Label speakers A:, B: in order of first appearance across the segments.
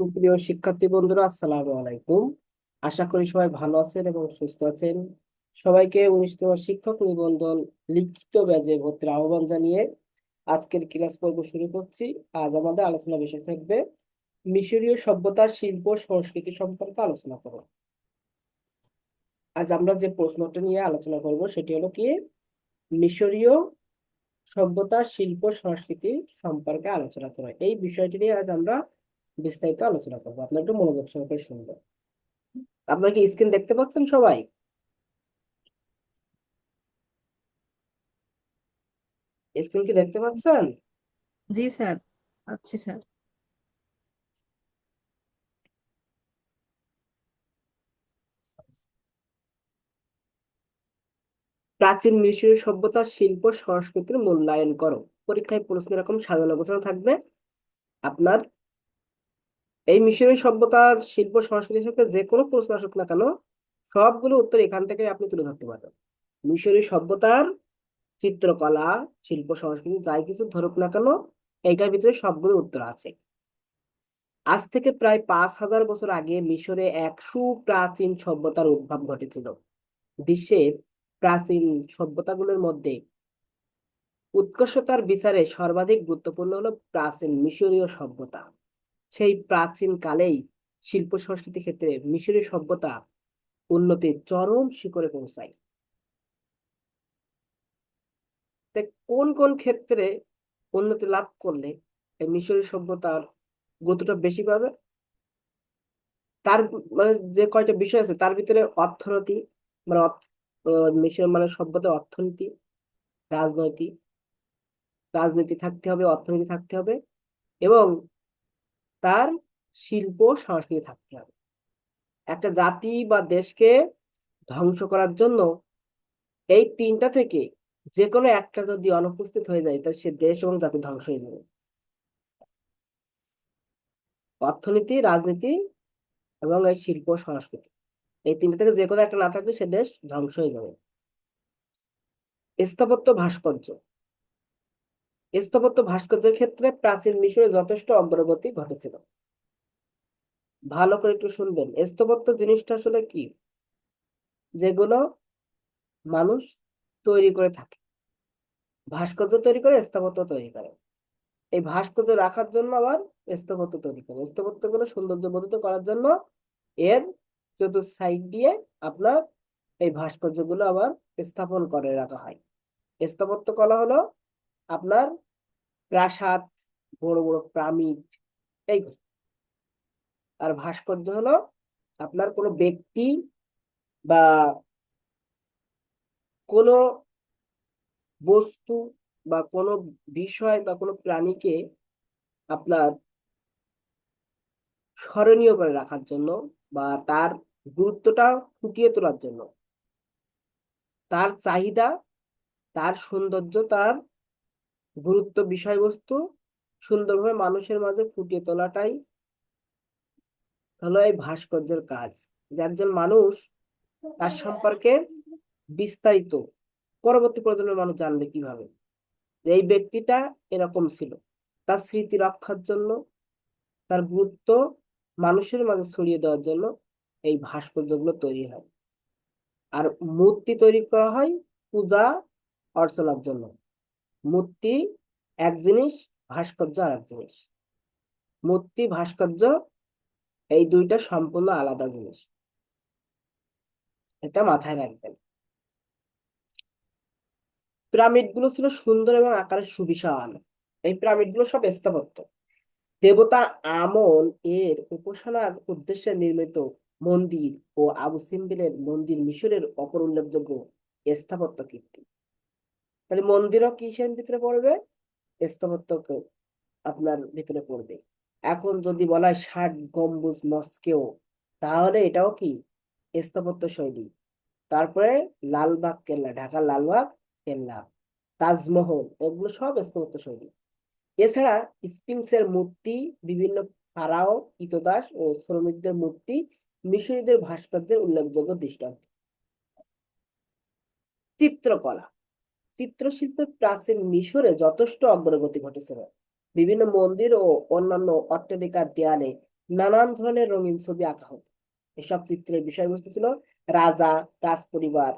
A: সুপ্রিয় শিক্ষার্থী বন্ধুরা, আসসালামু আলাইকুম। আশা করি সবাই ভালো আছেন এবং সুস্থ আছেন। সবাইকে উনিশতম শিক্ষক নিবন্ধন লিখিত ব্যাজে ভর্তির আহ্বান জানিয়ে আজকের ক্লাস পর্ব শুরু করছি। আজ আমাদের আলোচনা বিষয় থাকবে, মিশরীয় সভ্যতার শিল্প সংস্কৃতি সম্পর্কে আলোচনা করব। আজ আমরা যে প্রশ্নটা নিয়ে আলোচনা করব, সেটি হলো কি, মিশরীয় সভ্যতা শিল্প সংস্কৃতি সম্পর্কে আলোচনা করা। এই বিষয়টি নিয়ে আজ আমরা বিস্তারিত আলোচনা করব। আপনার একটু মনোযোগ সহকারে শুনবেন। আপনার কি স্ক্রিন দেখতে পাচ্ছেন সবাই? স্ক্রিন কি দেখতে পাচ্ছেন?
B: জি স্যার আচ্ছা স্যার।
A: প্রাচীন মিশরীয় সভ্যতার শিল্প সংস্কৃতির মূল্যায়ন করো। পরীক্ষায় প্রশ্ন এরকম সাজানো গোছানো থাকবে। আপনার এই মিশরীয় সভ্যতার শিল্প সংস্কৃতির সাথে যে কোনো প্রশ্ন আসুক না কেন, সবগুলো উত্তর এখান থেকে আপনি তুলে ধরতে পারবেন। মিশরীয় সভ্যতার চিত্রকলা, শিল্প সংস্কৃতি, যাই কিছু ধরুক না কেন, এইটার ভিতরে সবগুলো উত্তর আছে। আজ থেকে প্রায় পাঁচ হাজার বছর আগে মিশরে এক সুপ্রাচীন সভ্যতার উদ্ভব ঘটেছিল। বিশ্বের প্রাচীন সভ্যতাগুলোর মধ্যে উৎকর্ষতার বিচারে সর্বাধিক গুরুত্বপূর্ণ হলো প্রাচীন মিশরীয় সভ্যতা। সেই প্রাচীন কালেই শিল্প সংস্কৃতি ক্ষেত্রে মিশরীয় সভ্যতা উন্নতির চরম শিখরে পৌঁছায়। কোন কোন ক্ষেত্রে উন্নতি লাভ করলে এই মিশরীয় সভ্যতার গুরুত্বটা বেশি পাবে? তার মানে যে কয়টা বিষয় আছে, তার ভিতরে অর্থনীতি মানে মিশর মানে সভ্যতার অর্থনীতি, রাজনৈতিক, রাজনীতি থাকতে হবে, অর্থনীতি থাকতে হবে এবং তার শিল্প সংস্কৃতি থাকতে হবে। একটা জাতি বা দেশকে ধ্বংস করার জন্য এই তিনটা থেকে যে কোনো একটা যদি অনুপস্থিত হয়ে যায়, তাহলে সে দেশ এবং জাতি ধ্বংস হয়ে যাবে। অর্থনীতি, রাজনীতি এবং এই শিল্প সংস্কৃতি, এই তিনটা থেকে যে কোনো একটা না থাকলে সে দেশ ধ্বংস হয়ে যাবে। স্থাপত্য ভাস্কর্য স্থাপত্য ভাস্কর্যের ক্ষেত্রে প্রাচীন মিশরে যথেষ্ট অগ্রগতি ঘটেছিল। ভালো করে একটু শুনবেন, স্থাপত্য জিনিসটা আসলে কি? যেগুলো মানুষ তৈরি করে থাকে। ভাস্কর্য তৈরি করে, স্থাপত্য তৈরি করে। এই ভাস্কর্য রাখার জন্য আবার স্থাপত্য তৈরি করে। স্থাপত্যগুলো সৌন্দর্য বর্ধিত করার জন্য এর চতুর্থ সাইড দিয়ে আপনার এই ভাস্কর্যগুলো আবার স্থাপন করে রাখা হয়। স্থাপত্য কলা হলো আপনার প্রাসাদ, বড় বড় পিরামিড, এই আর ভাস্কর্য হলো আপনার কোনো ব্যক্তি বা কোনো বস্তু বা কোনো বিষয় বা কোনো প্রাণীকে আপনার স্মরণীয় করে রাখার জন্য বা তার গুরুত্বটা ফুটিয়ে তোলার জন্য। তার চাহিদা, তার সৌন্দর্য, তার গুরুত্ব বিষয়বস্তু সুন্দরভাবে মানুষের মাঝে ফুটিয়ে তোলাটাই হলো এই ভাস্কর্যের কাজ। যে একজন মানুষ তার সম্পর্কে বিস্তারিত পরবর্তী প্রজন্মের মানুষ জানবে কীভাবে। এই ব্যক্তিটা এরকম ছিল। তার স্মৃতি রক্ষার জন্য, তার গুরুত্ব মানুষের মাঝে ছড়িয়ে দেওয়ার জন্য এই ভাস্কর্যগুলো তৈরি হয়। আর মূর্তি তৈরি করা হয় পূজা, অর্চনার জন্য। মূর্তি এক জিনিস, ভাস্কর্য আর এক জিনিস। মূর্তি, ভাস্কর্য এই দুইটা সম্পূর্ণ আলাদা জিনিস। এটা মাথায় রাখবেন। পিরামিডগুলো ছিল সুন্দর এবং আকারে সুবিশাল। এই পিরামিডগুলো সব স্থাপত্য। দেবতা আমন এর উপাসনার উদ্দেশ্যে নির্মিত মন্দির ও আবু সিম্বিলের মন্দির মিশরের অপর উল্লেখযোগ্য স্থাপত্য কীর্তি। তাহলে মন্দিরও কিসের ভিতরে পড়বে? স্থাপত্য আপনার ভিতরে পড়বে। এখন যদি বলা হয় ষাট গম্বুজ, মস্কেও, তাহলে এটাও কি? স্থাপত্য শৈলী। তারপরে লালবাগ, কেল্লা ঢাকার লালবাগ, কেল্লা, তাজমহল, এগুলো সব স্থাপত্য শৈলী। এছাড়া স্পিংসের মূর্তি, বিভিন্ন ফারাও, ইতদাস ও শ্রমিকদের মূর্তি মিশরীদের ভাস্কর্যের উল্লেখযোগ্য দৃষ্টান্ত। চিত্রকলা। চিত্রশিল্পের প্রাচীন মিশরে যথেষ্ট অগ্রগতি ঘটেছিল। বিভিন্ন মন্দির ও অন্যান্য অট্টালিকার দেয়ালে নানান ধরনের রঙিন ছবি আঁকা হতো। এসব চিত্রের বিষয়বস্তু ছিল রাজা রাজ পরিবার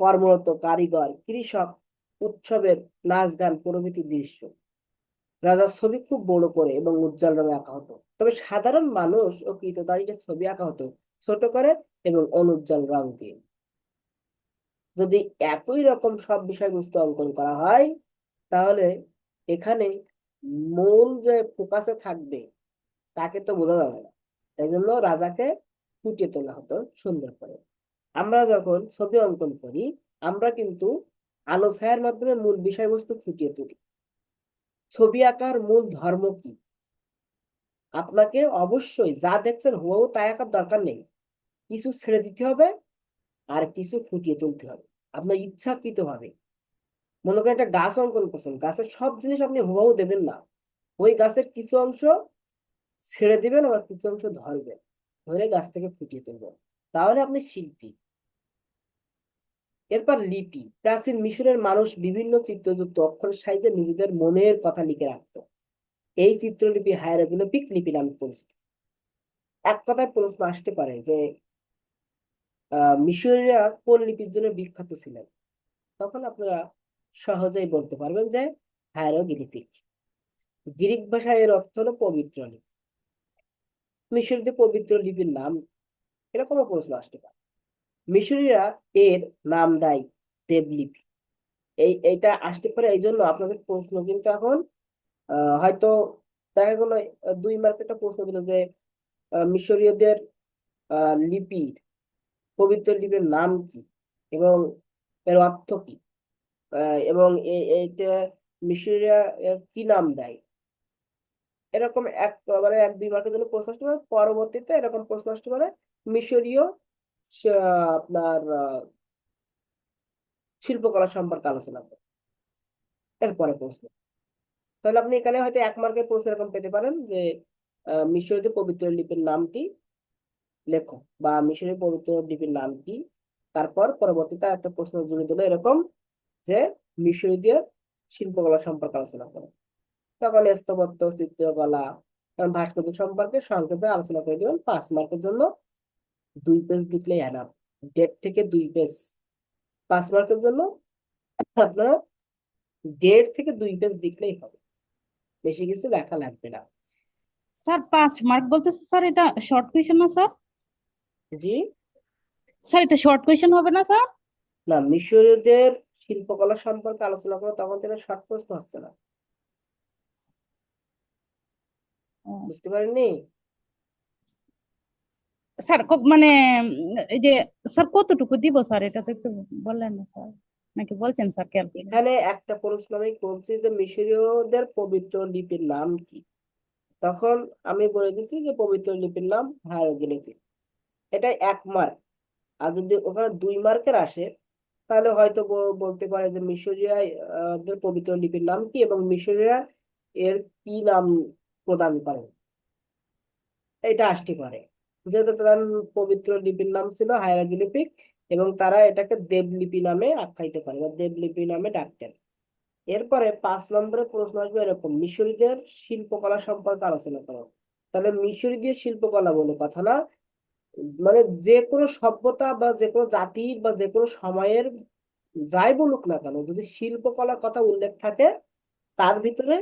A: কর্মরত কারিগর, কৃষক, উৎসবের নাচ গান প্রভৃতি দৃশ্য। রাজার ছবি খুব বড় করে এবং উজ্জ্বল রঙে আঁকা হতো। তবে সাধারণ মানুষ ও কৃতদাসীদের ছবি আঁকা হতো ছোট করে এবং অনুজ্জ্বল রং দিয়ে। যদি একই রকম সব বিষয়বস্তু অঙ্কন করা হয়, তাহলে এখানে মূল যে ফোকাসে থাকবে, তাকে তো বোঝা যাবে না। এই জন্য রাজাকে ফুটিয়ে তোলা হতো সুন্দর করে। আমরা যখন ছবি অঙ্কন করি, আমরা কিন্তু আলো ছায়ার মাধ্যমে মূল বিষয়বস্তু ফুটিয়ে তুলি। ছবি আঁকার মূল ধর্ম কি? আপনাকে অবশ্যই যা দেখছেন হুবহু তাই আঁকার দরকার নেই। কিছু ছেড়ে দিতে হবে আর কিছু ফুটিয়ে তুলতে হবে। আপনার ইচ্ছাকৃত ভাবে মনে করেন একটা গাছ অঙ্কন করছেন, গাছের সব জিনিস আপনি হুবহু দেবেন না। ওই গাছের কিছু অংশ ছেড়ে দিবেন, আবার কিছু অংশ ধরবেন। ধরে গাছটাকে ফুটিয়ে তুলবেন। তাহলে আপনি শিল্পী। এরপর লিপি। প্রাচীন মিশরের মানুষ বিভিন্ন চিত্রযুক্ত অক্ষরের সাহায্যে নিজেদের মনের কথা লিখে রাখতো। এই চিত্রলিপি হায়ারোগ্লিফিক লিপি নামে পরিচিত। এক কথায় প্রশ্ন আসতে পারে যে মিশরীয়রা কোন লিপির জন্য বিখ্যাত ছিলেন। তখন আপনারা সহজেই বলতে পারবেন যে হায়ারোগ্লিফিক। গ্রিক ভাষায় এর অর্থ হলো পবিত্র লিপি। মিশরীয় পবিত্র লিপির নাম এরকমও প্রশ্ন আসতে পারে। মিশরীয়রা এর নাম দেয় দেবলিপি। এই, এটা আসতে পারে এই জন্য আপনাদের প্রশ্ন কিন্তু এখন হয়তো দেখা গেল দুই মার্কের একটা প্রশ্ন দিল যে মিশরীয়দের লিপির পবিত্র লিপির নাম কি? এবং এর অর্থ কি? এবং এইটা মিশরীয়রা কি নাম দেয়? এরকম এক মানে এক, দুই মার্কের জন্য প্রশ্ন আসতে পারে, পরবর্তীতে এরকম প্রশ্ন আসতে পারে, মিশরীয় আপনার শিল্পকলা সম্পর্কে আলোচনা করব এরপরে প্রশ্ন। তাহলে আপনি এখানে হয়তো এক মার্কের প্রশ্ন এরকম পেতে পারেন যে মিশরীয় পবিত্র লিপির নামটি লেখো বা মিশরীয় পবিত্র লিপির নাম কি? তারপর পরবর্তীতে একটা প্রশ্ন জুড়ে দিল এরকম যে মিশরীয় শিল্পকলা সম্পর্কে আলোচনা করো। তখন স্থাপত্য, চিত্রকলা ভাস্কর্য সম্পর্কে সংক্ষেপে আলোচনা করে দিবেন। পাঁচ মার্কের জন্য দুই পেজ লিখলেই এনাফ দেড় থেকে দুই পেজ পাঁচ মার্কের জন্য আপনারা দেড় থেকে দুই পেজ লিখলেই হবে। বেশি কিছু লেখা লাগবে না।
C: স্যার, পাঁচ মার্ক বলতেছে, স্যার, এটা শর্ট কোয়েশ্চেন না, স্যার?
A: জি?
C: স্যার এটা শর্ট কোয়েশ্চেন হবে না স্যার?
A: না মিশরীয়দের শিল্পকলা সম্পর্কে আলোচনা করো তখন থেকে শর্ট প্রশ্ন হচ্ছে না। বুঝতে পারেননি
C: স্যার মানে এই যে স্যার কতটুকু দিব স্যার? এটা তো একটু বললেন না স্যার। নাকি বলছেন স্যার ক্যালকুলেট
A: এখানে একটা প্রশ্ন আমি বলছি যে মিশরীয়দের পবিত্র লিপির নাম কি? তখন আমি বলে দিছি যে পবিত্র লিপির নাম হায়ারোগ্লিফিক এটা এক মার্ক আর যদি ওখানে দুই মার্কের আসে, তাহলে হয়তো বলতে পারে যে মিশরীয় পবিত্র লিপির নাম কি এবং মিশরীয়রা এর কি নাম প্রদান করে? এটা আসতে পারে। যেহেতু তার পবিত্র লিপির নাম ছিল হায়ারোগ্লিফিক এবং তারা এটাকে দেবলিপি নামে আখ্যায়িত করে বা দেবলিপি নামে ডাকতেন। এরপরে পাঁচ নম্বরের প্রশ্ন আসবে এরকম, মিশরীয়দের শিল্পকলা সম্পর্কে আলোচনা করো। তাহলে মিশরীয় শিল্পকলা বলে কথা না মানে যে কোনো সভ্যতা বা যে কোনো জাতির বা যে কোনো সময়ের যাই বলুক না কেন যদি শিল্পকলার কথা উল্লেখ থাকে তার ভিতরে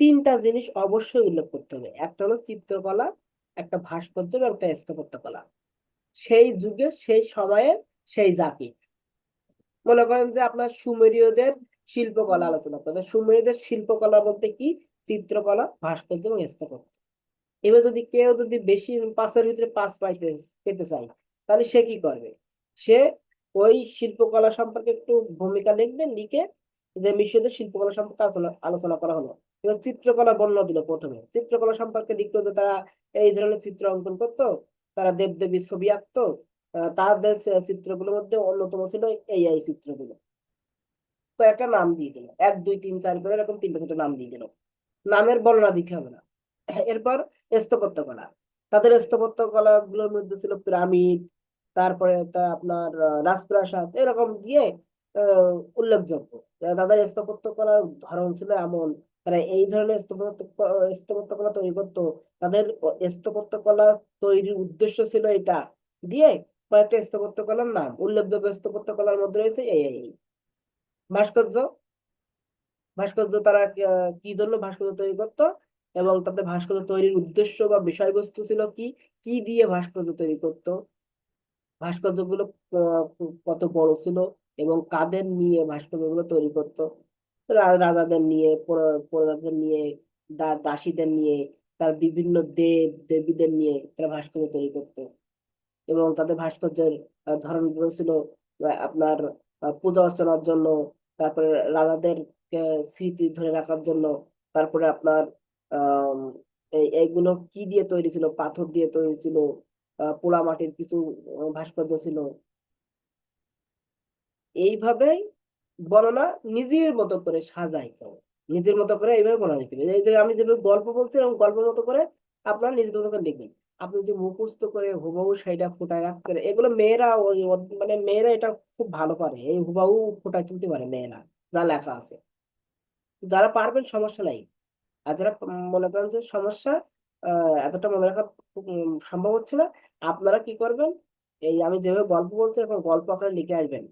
A: তিনটা জিনিস অবশ্যই উল্লেখ করতে হবে। একটা হলো চিত্রকলা একটা ভাস্কর্য এবং একটা স্থাপত্যকলা। সেই যুগে সেই সময়ে সেই জাতি। মনে করেন যে আপনার সুমেরীয়দের শিল্পকলা আলোচনা করতে সুমেরীয়দের শিল্পকলা বলতে কি? চিত্রকলা ভাস্কর্য এবং স্থাপত্য। এবার যদি কেউ যদি বেশি পাঁচের ভিতরে পাঁচ পাইতে পেতে চায়, তাহলে সে কি করবে? সে ওই শিল্পকলা সম্পর্কে একটু ভূমিকা লিখবে, লিখে যে মিশরীয় শিল্পকলা সম্পর্কে আলোচনা আলোচনা করা হলো। এবার চিত্রকলা বর্ণনা দিল প্রথমে। চিত্রকলা সম্পর্কে লিখলো যে তারা এই ধরনের চিত্র অঙ্কন করতো, তারা দেবদেবীর ছবি আঁকতো তাদের চিত্রগুলোর মধ্যে অন্যতম ছিল এই এই চিত্রগুলো। তো একটা নাম দিয়ে দিল। এক, দুই, তিন, চার করে এরকম তিনটা চারটা নাম দিয়ে দিল। নামের বর্ণনা দিতে হবে না। এরপর স্থাপত্যকলা তাদের স্থাপত্যকলা গুলোর মধ্যে ছিল পিরামিড, তারপরে আপনার রাজপ্রাসাদ, এরকম দিয়ে উল্লেখযোগ্য। তাদের স্থাপত্যকলার ধরন ছিল এমন, তারা এই ধরনের স্থাপত্য স্থাপত্যকলা তৈরি করতো। তাদের স্থাপত্যকলা তৈরির উদ্দেশ্য ছিল এটা দিয়ে কয়েকটা স্থাপত্যকলার নাম। উল্লেখযোগ্য স্থাপত্যকলার মধ্যে রয়েছে এই এই। ভাস্কর্য। ভাস্কর্য তারা কি জন্য ভাস্কর্য তৈরি করতো? এবং তাদের ভাস্কর্য তৈরির উদ্দেশ্য বা বিষয়বস্তু ছিল কি? কি দিয়ে ভাস্কর্য তৈরি করতো? ভাস্কর্যগুলো কত বড় ছিল এবং কাদের নিয়ে ভাস্কর্যগুলো তৈরি করতো? রাজাদের নিয়ে প্রজাদের নিয়ে দাসীদের নিয়ে, তার বিভিন্ন দেব, দেবীদের নিয়ে তারা ভাস্কর্য তৈরি করতো। এবং তাদের ভাস্কর্যের ধরনগুলো ছিল আপনার পূজা অর্চনার জন্য, তারপরে রাজাদের স্মৃতি ধরে রাখার জন্য, তারপরে আপনার এইগুলো কি দিয়ে তৈরি ছিল? পাথর দিয়ে তৈরি ছিল? পোড়া মাটির কিছু ভাস্কর্য ছিল? এইভাবেই বর্ণনা নিজের মতো করে সাজাই কেউ নিজের মতো করে এইভাবে বর্ণনা দিতে হবে। এই যে আমি যেভাবে গল্প বলছি, এবং গল্প মতো করে আপনারা নিজের মতো করে লিখবেন। আপনি যদি মুখস্থ করে হুবহু সেইটা ফুটায় রাখতে এগুলো মেয়েরা মানে মেয়েরা এটা খুব ভালো পারে। এই হুবহু ফুটায় তুলতে পারে মেয়েরা, যা লেখা আছে। যারা পারবেন, সমস্যা নাই। আর যারা মনে করেন যে সমস্যা এতটা মনে রাখা সম্ভব হচ্ছে না, আপনারা কি করবেন? এই আমি যেভাবে গল্প বলছি এখন গল্প আকারে লিখে আসবেন।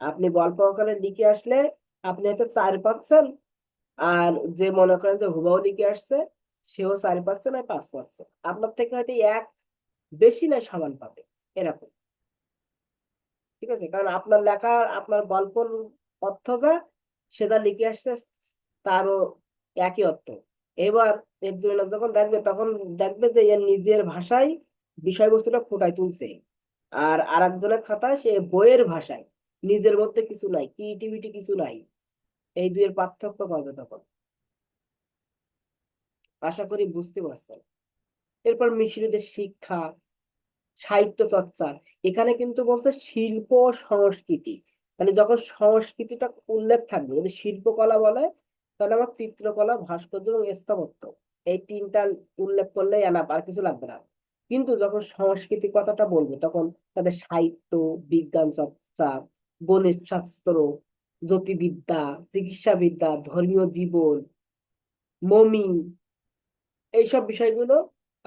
A: আপনি গল্প আকারে লিখে আসলে আপনি হয়তো চার পাচ্ছেন আর যে মনে করেন যে হুবাও লিখে আসছে, সেও চার পাচ্ছে না পাঁচ পাচ্ছে আপনার থেকে হয়তো এক বেশি না সমান পাবে, এরকম। ঠিক আছে? কারণ আপনার লেখা, আপনার গল্পর অর্থ যা, সে যা লিখে আসছে, তারও একই অর্থ। এবার একজনের যখন দেখবে, তখন দেখবে যে এর নিজের ভাষায় বিষয়বস্তুটা ফুটায় তুলছে। আর আরেকজনের খাতায় সে বইয়ের ভাষায়, নিজের মধ্যে কিছু নাই ক্রিয়েটিভিটি কিছু নাই, এই দুইয়ের পার্থক্য করবে তখন। আশা করি বুঝতে পারছেন। এরপর মিশরীদের শিক্ষা, সাহিত্য চর্চা, এখানে কিন্তু বলছে শিল্প সংস্কৃতি। মানে যখন সংস্কৃতিটা উল্লেখ থাকবে, যদি শিল্পকলা বলে তাহলে আমার চিত্রকলা, ভাস্কর্য এবং স্থাপত্য। এই তিনটা উল্লেখ করলে এনাফ আর কিছু লাগবে না। কিন্তু যখন সংস্কৃতি কথাটা বলবে, তখন তাদের সাহিত্য, বিজ্ঞান চর্চা, গণিত শাস্ত্র, জ্যোতির্বিদ্যা, চিকিৎসাবিদ্যা, ধর্মীয় জীবন মমি এইসব বিষয়গুলো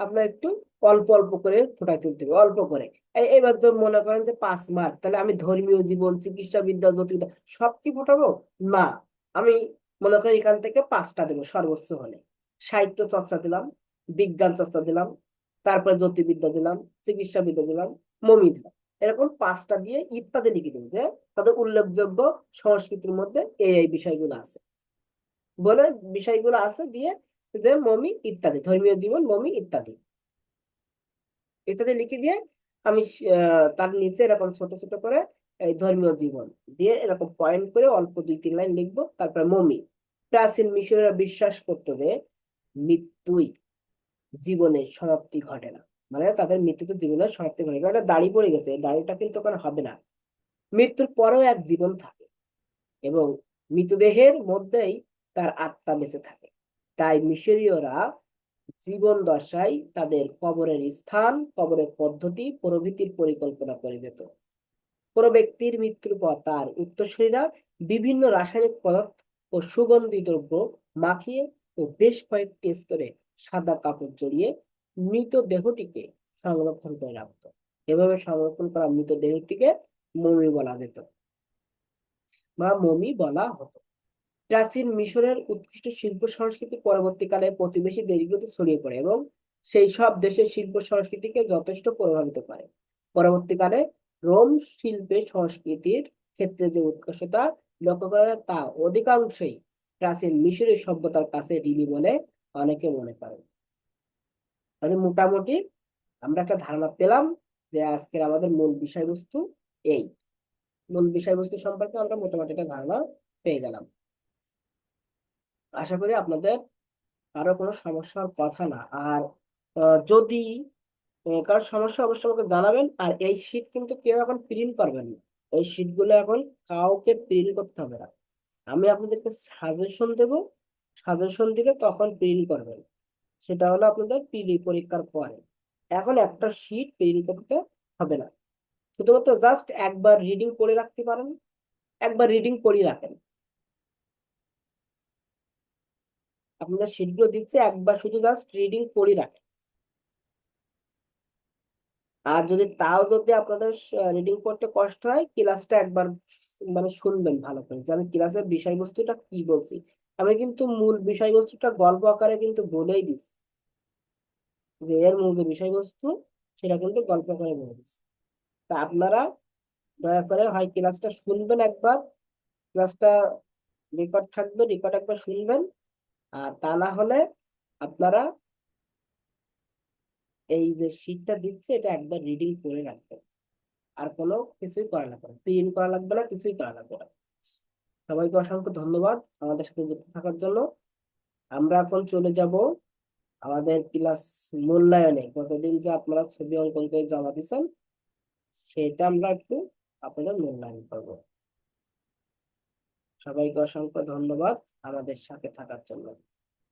A: আপনার একটু অল্প অল্প করে ফুটাই তুলতে হবে, অল্প করে। এবার তো মনে করেন যে পাঁচ মার্ক, তাহলে আমি ধর্মীয় জীবন চিকিৎসা বিদ্যা জ্যোতির্বিদ্যা, সব কি ফোটাবো? না। আমি মনে করি এখান থেকে পাঁচটা দেবো, সর্বোচ্চ হলে। সাহিত্য চর্চা দিলাম, বিজ্ঞান চর্চা দিলাম, তারপরে জ্যোতির্বিদ্যা দিলাম চিকিৎসা বিদ্যা দিলাম, মমি দিলাম। এরকম পাঁচটা দিয়ে ইত্যাদি লিখে দিন যে তাদের উল্লেখযোগ্য সংস্কৃতির মধ্যে এই এই বিষয়গুলো আছে। বলে বিষয়গুলো আছে দিয়ে যে মমি ইত্যাদি, ধর্মীয় জীবন, মমি ইত্যাদি। ইত্যাদি লিখে দিয়ে আমি তার নিচে এরকম ছোট ছোট করে এই ধর্মীয় জীবন। দিয়ে এরকম পয়েন্ট করে অল্প দুই তিন লাইন লিখব, তারপরে মমি। প্রাচীন মিশরীয়রা বিশ্বাস করতো যে মৃত্যুই জীবনের সমাপ্তি ঘটে না। মানে তাদের মৃত্যুতে জীবনের সমাপ্তি ঘটে এটা দাড়ি পড়ে গেছে দাড়িটা কিন্তু ওখানে হবে না। মৃত্যুর পরেও এক জীবন থাকে এবং মৃতদেহের মধ্যেই তার আত্মা বেঁচে থাকে। তাই মিশরীয়রা জীবন দশায় তাদের কবরের স্থান, কবরের পদ্ধতি, প্রভৃতির পরিকল্পনা করে যেত কোনো ব্যক্তির মৃত্যুর পর তার উত্তরসূরিরা বিভিন্ন রাসায়নিক পদার্থ ও সুগন্ধি দ্রব্য মাখিয়ে ও বেশ কয়েকটি স্তরে সাদা কাপড় জড়িয়ে মৃতদেহটিকে সংরক্ষণ করে রাখত। এভাবে সংরক্ষণ করা মৃতদেহটিকে মমি বলা যেত বা মমি বলা হতো। প্রাচীন মিশরের উৎকৃষ্ট শিল্প সংস্কৃতি পরবর্তীকালে প্রতিবেশী দেশগুলোতে ছড়িয়ে পড়ে এবং সেই সব দেশের শিল্প সংস্কৃতিকে যথেষ্ট প্রভাবিত করে। পরবর্তীকালে রোম শিল্পে সংস্কৃতির ক্ষেত্রে যে উৎকর্ষতা লক্ষ্য করা যায় তা অধিকাংশই প্রাচীন মিশরের সভ্যতার কাছে ঋণী বলে অনেকে মনে করেন। তাহলে মোটামুটি আমরা একটা ধারণা পেলাম যে আজকের আমাদের মূল বিষয়বস্তু এই। মূল বিষয়বস্তু সম্পর্কে আমরা মোটামুটি একটা ধারণা পেয়ে গেলাম। আশা করি আপনাদের কারও কোনো সমস্যার কথা না। আর যদি আহ, কারও সমস্যা অবশ্যই আমাকে জানাবেন। আর এই শীট কিন্তু কেউ এখন প্রিন্ট করবেন না। এই শীটগুলো এখন কাউকে প্রিন্ট করতে হবে না। আমি আপনাদেরকে সাজেশন দেব। সাজেশন দিলে তখন প্রিন্ট করবেন। সেটা হলো আপনাদের পিলি পরীক্ষার পরে। এখন একটা শীট প্রিন্ট করতে হবে না। শুধুমাত্র জাস্ট একবার রিডিং করে রাখতে পারেন। একবার রিডিং পড়ে রাখেন। আপনাদের শিটগুলো দিচ্ছে একবার শুধু জাস্ট রিডিং করে রাখেন। আর যদি তাও যদি আপনাদের রিডিং করতে কষ্ট হয় ক্লাসটা একবার মানে শুনবেন ভালো করে, যে আমি ক্লাসের বিষয়বস্তুটা কি বলছি। আমি কিন্তু মূল বিষয়বস্তুটা গল্প আকারে কিন্তু বলেই দিছি। যে এর মূল যে বিষয়বস্তু, সেটা কিন্তু গল্প আকারে বলে দিছি। তা আপনারা দয়া করে হয় ক্লাসটা শুনবেন একবার ক্লাসটা রেকর্ড থাকবে রেকর্ড একবার শুনবেন। আর তা না হলে আপনারা এই যে শীটটা দিচ্ছে, এটা একবার রিডিং করে রাখবে। আর কোনো কিছুই করা লাগবে না। প্রিন্ট করা লাগবে না, কিছুই করা লাগবে না। সবাইকে অসংখ্য ধন্যবাদ আমাদের সাথে যুক্ত থাকার জন্য। আমরা এখন চলে যাব আমাদের ক্লাস মূল্যায়নে। গতদিন যে আপনারা ছবি অঙ্কন করে জমা দিয়েছেন, সেটা আমরা একটু আপনাদের মূল্যায়ন করব। সবাইকে অসংখ্য ধন্যবাদ আমাদের সাথে থাকার জন্য।